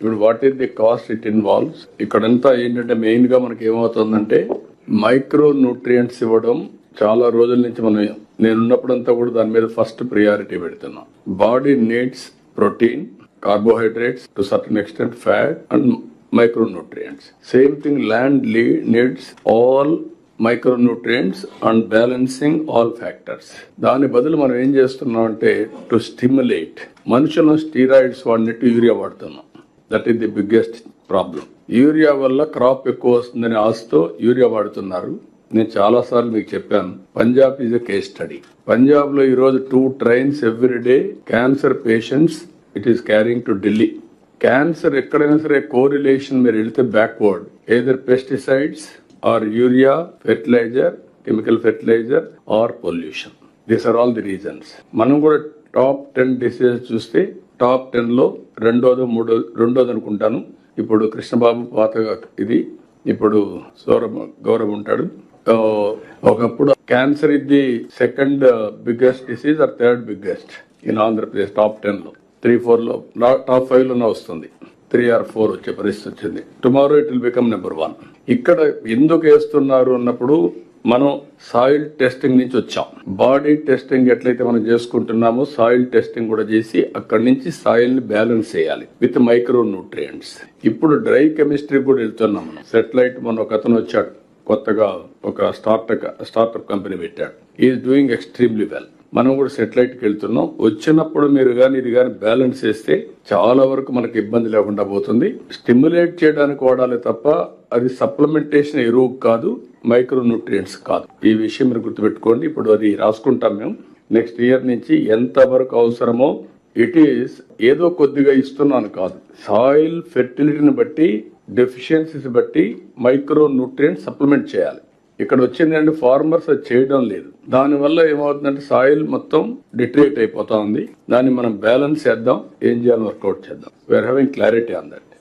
ఇప్పుడు what is the cost it involves ఇక్కడంతా ఏంటంటే మెయిన్గా మనకి ఏమవుతుందంటే మైక్రో న్యూట్రియంట్స్ ఇవ్వడం చాలా రోజుల నుంచి మనం నేనున్నప్పుడంతా కూడా దాని మీద ఫస్ట్ ప్రియారిటీ పెడుతున్నాం. Body needs protein carbohydrates to certain extent fat and micronutrients same thing land Lee needs all micronutrients and balancing all factors దాని బదులు మనం ఏం చేస్తున్నాం అంటే టు స్టిమ్యులేట్ మనుషులను స్టీరాయిడ్స్ వాడినట్టు యూరియా వాడుతున్నాం. That is the biggest problem urea వల్ల క్రాప్ ఎక్కువ వస్తుందని ఆశతో యూరియా వాడుతున్నారు. నేను చాలా సార్లు మీకు చెప్పాను. Punjab is a case study పంజాబ్లో ఈ రోజు two trains every day cancer patients it is carrying to Delhi cancer ఎక్కడైనా సరే కోరిలేషన్ మీరు వెళితే backward either pesticides or urea fertiliser chemical fertiliser or pollution these are all the reasons మనం కూడా top ten diseases చూస్తే top టెన్లో రెండోదో మూడో రెండోది అనుకుంటాను. ఇప్పుడు కృష్ణబాబు పాత ఇది. ఇప్పుడు సౌరభ్ గౌరవ్ ఉంటాడు. ఒకప్పుడు క్యాన్సర్ ఇది the second biggest disease or third biggest in Andhra Pradesh top టెన్లో. త్రీ ఫోర్లో టాప్ ఫైవ్లోనే వస్తుంది. త్రీ ఆర్ ఫోర్ వచ్చే పరిస్థితి వచ్చింది. Tomorrow it will become number one. ఇక్కడ ఎందుకు వేస్తున్నారు అన్నప్పుడు మనం సాయిల్ టెస్టింగ్ నుంచి వచ్చాం. బాడీ టెస్టింగ్ ఎట్లయితే మనం చేసుకుంటున్నామో సాయిల్ టెస్టింగ్ కూడా చేసి అక్కడి నుంచి సాయిల్ని బ్యాలెన్స్ చేయాలి విత్ మైక్రో న్యూట్రియంట్స్ ఇప్పుడు డ్రై కెమిస్ట్రీ కూడా వెళ్తున్నాం మనం. సెటిలైట్ మన ఒక అతను వచ్చాడు కొత్తగా ఒక స్టార్టప్ స్టార్టప్ కంపెనీ పెట్టాడు. ఈజ్ డూయింగ్ ఎక్స్ట్రీమ్లీ వెల్ మనం కూడా సెటిలైట్కి వెళ్తున్నాం. వచ్చినప్పుడు మీరు కానీ ఇది కానీ బ్యాలెన్స్ చేస్తే చాలా వరకు మనకి ఇబ్బంది లేకుండా పోతుంది. స్టిమ్యులేట్ చేయడానికి వాడాలి తప్ప అది సప్లిమెంటేషన్ ఎరువు కాదు. మైక్రో న్యూట్రియంట్స్ కాదు. ఈ విషయం మీరు గుర్తుపెట్టుకోండి. ఇప్పుడు అది రాసుకుంటాం మేము. నెక్స్ట్ ఇయర్ నుంచి ఎంత వరకు అవసరమో ఇట్ ఈస్ ఏదో కొద్దిగా ఇస్తున్నాను కాదు. సాయిల్ ఫెర్టిలిటీని బట్టి డెఫిషియన్సీస్ బట్టి మైక్రో న్యూట్రియంట్ సప్లిమెంట్ చేయాలి. ఇక్కడ వచ్చింది అంటే ఫార్మర్స్ అది చేయడం లేదు. దానివల్ల ఏమవుతుందంటే సాయిల్ మొత్తం డిట్రేట్ అయిపోతా ఉంది. దాన్ని మనం బ్యాలెన్స్ చేద్దాం. ఏం చేయాలని వర్కౌట్ చేద్దాం. We're having clarity on that